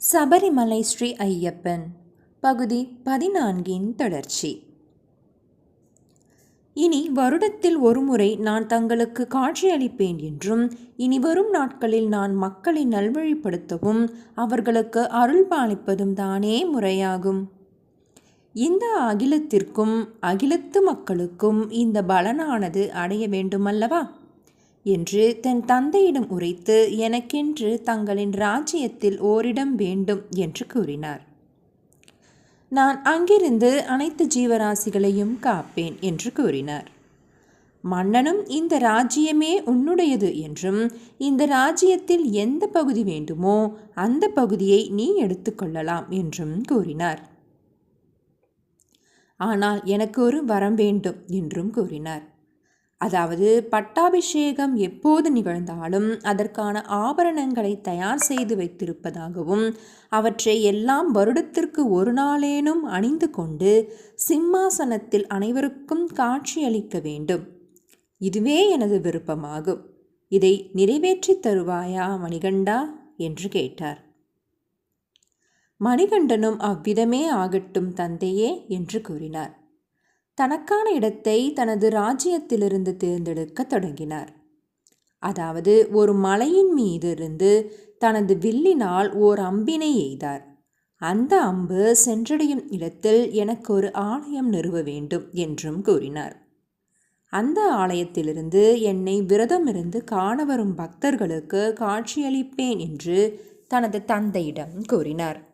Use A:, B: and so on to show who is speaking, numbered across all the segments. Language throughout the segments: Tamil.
A: சபரிமலை ஸ்ரீ ஐயப்பன் பகுதி பதினான்கின் தொடர்ச்சி. இனி வருடத்தில் ஒருமுறை நான் தங்களுக்கு காட்சியளிப்பேன் என்றும் இனி வரும் நாட்களில் நான் மக்களை நல்வழிப்படுத்தவும் அவர்களுக்கு அருள் பாலிப்பதும் தானே முறையாகும். இந்த அகிலத்திற்கும் அகிலத்து மக்களுக்கும் இந்த பலனானது அடைய வேண்டுமல்லவா? என்று தன் தந்தையிடம் உரைத்து எனக்கென்று தங்களின் ராஜ்யத்தில் ஓரிடம் வேண்டும் என்று கூறினார். நான் அங்கிருந்து அனைத்து ஜீவராசிகளையும் காப்பேன் என்று கூறினார். மன்னனும் இந்த ராஜ்யமே உன்னுடையது என்றும் இந்த ராஜ்யத்தில் எந்த பகுதி வேண்டுமோ அந்த பகுதியை நீ எடுத்துக்கொள்ளலாம் என்றும் கூறினார். ஆனால் எனக்கு ஒரு வரம் வேண்டும் என்றும் கூறினார். அதாவது பட்டாபிஷேகம் எப்போது நிகழ்ந்தாலும் அதற்கான ஆபரணங்களை தயார் செய்து வைத்திருப்பதாகவும் அவற்றை எல்லாம் வருடத்திற்கு ஒரு நாளேனும் அணிந்து கொண்டு சிம்மாசனத்தில் அனைவருக்கும் காட்சியளிக்க வேண்டும். இதுவே எனது விருப்பமாகும். இதை நிறைவேற்றி தருவாயா மணிகண்டா? என்று கேட்டார். மணிகண்டனும் அவ்விதமே ஆகட்டும் தந்தையே என்று கூறினார். தனக்கான இடத்தை தனது ராஜ்யத்திலிருந்து தேர்ந்தெடுக்க தொடங்கினார். அதாவது ஒரு மலையின் மீது இருந்து தனது வில்லினால் ஓர் அம்பினை எய்தார். அந்த அம்பு சென்றடையும் இடத்தில் எனக்கு ஒரு ஆலயம் நிறுவ வேண்டும் என்றும் கூறினார். அந்த ஆலயத்திலிருந்து என்னை விரதமிருந்து காண வரும் பக்தர்களுக்கு காட்சியளிப்பேன் என்று தனது தந்தையிடம் கூறினார்.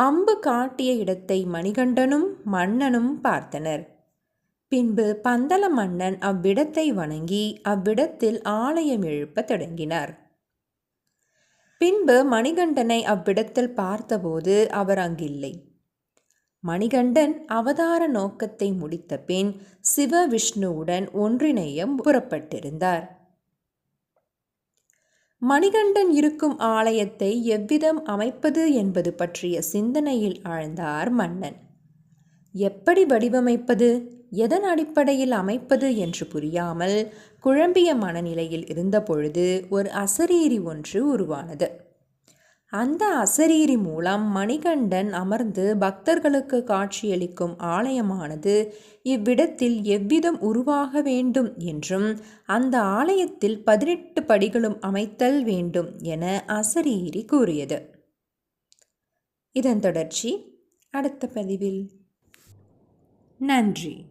A: அம்பு காட்டிய இடத்தை மணிகண்டனும் மன்னனும் பார்த்தனர். பின்பு பந்தல மன்னன் அவ்விடத்தை வணங்கி அவ்விடத்தில் ஆலயம் எழுப்ப தொடங்கினார். பின்பு மணிகண்டனை அவ்விடத்தில் பார்த்தபோது அவர் அங்கில்லை. மணிகண்டன் அவதார நோக்கத்தை முடித்த பின் சிவ விஷ்ணுவுடன் ஒன்றிணையம் புறப்பட்டிருந்தார். மணிகண்டன் இருக்கும் ஆலயத்தை எவ்விதம் அமைப்பது என்பது பற்றிய சிந்தனையில் ஆழ்ந்தார் மன்னன். எப்படி வடிவமைப்பது எதன் அடிப்படையில் அமைப்பது என்று புரியாமல் குழம்பிய மனநிலையில் இருந்தபொழுது ஒரு அசரீரி ஒன்று உருவானது. அந்த அசரீரி மூலம் மணிகண்டன் அமர்ந்து பக்தர்களுக்கு காட்சியளிக்கும் ஆலயமானது இவ்விடத்தில் எவ்விதம் உருவாக வேண்டும் என்றும் அந்த ஆலயத்தில் பதினெட்டு படிகளும் அமைத்தல் வேண்டும் என அசரீரி கூறியது. இதன் தொடர்ச்சி அடுத்த பதிவில். நன்றி.